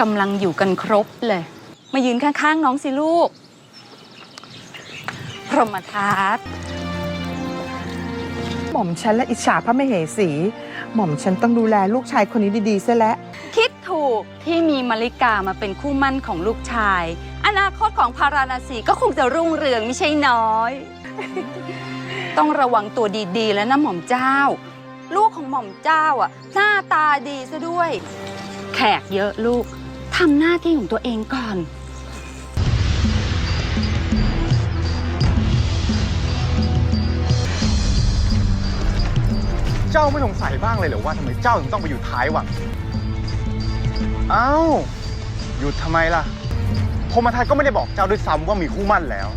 กำลังอยู่กันครบเลย มายืนข้างๆ น้องสิลูก พรหมทัศน์หม่อมฉันและอิจฉาพระมเหสี หม่อมฉันต้องดูแลลูกชายคนนี้ดีๆซะแล้ว คิดถูกที่มีมาริกามาเป็นคู่มั่นของลูกชาย อนาคตของพาราณสีก็คงจะรุ่งเรืองไม่ใช่น้อย ต้องระวังตัวดีๆ แล้วนะหม่อมเจ้า ลูกของหม่อมเจ้าอะหน้าตาดีซะด้วย แขกเยอะลูก ทำหน้าที่ของตัวเองก่อน เจ้าไม่สงสัยบ้างเลยเหรอว่าทำไมเจ้าถึงต้องไปอยู่ท้ายวังเอ้าหยุดทำไมล่ะพรหมทัตก็ไม่ได้บอกเจ้าด้วยซ้ำว่ามีคู่มั่นแล้ว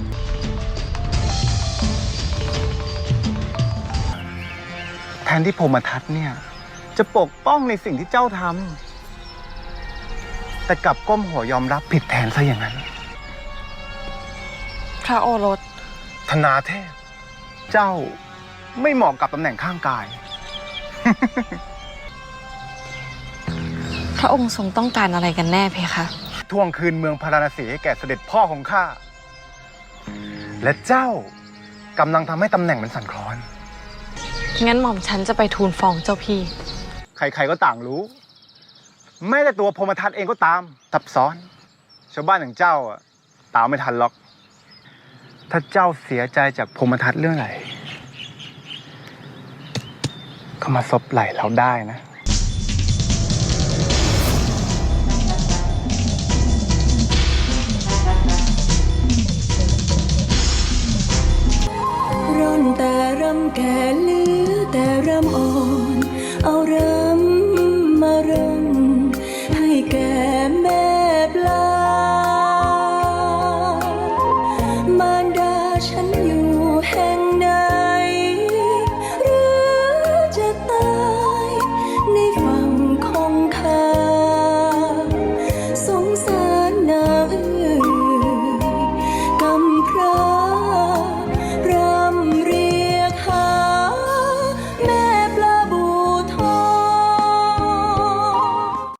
แทนที่พรหมทัตเนี่ย จะปกป้องในสิ่งที่เจ้าทำ แต่กลับก้มหัวยอมรับผิดแทนซะอย่างนั้น พระโอรส ธนาเทพ เจ้าไม่เหมาะกับตำแหน่งข้างกาย พระองค์ทรงต้องการอะไรกันแน่เพคะทวงคืนเมืองพาราณสีให้แก่เสด็จพ่อของข้า และเจ้ากำลังทำให้ตำแหน่งมันสั่นคลอน งั้นหม่อมฉันจะไปทูลฟ้องเจ้าพี่ ใครๆก็ต่างรู้ แม้แต่ตัวพรหมทัตเองก็ตามซับซ้อน ชาวบ้านอย่างเจ้าอะตามไม่ทันหรอก ถ้าเจ้าเสียใจจากพรหมทัตเรื่องไหนก็มาซบไหล่เราได้นะ ร่อนแต่รำแก่เหลือแต่รำอ่อน ฉันอยู่แห่ง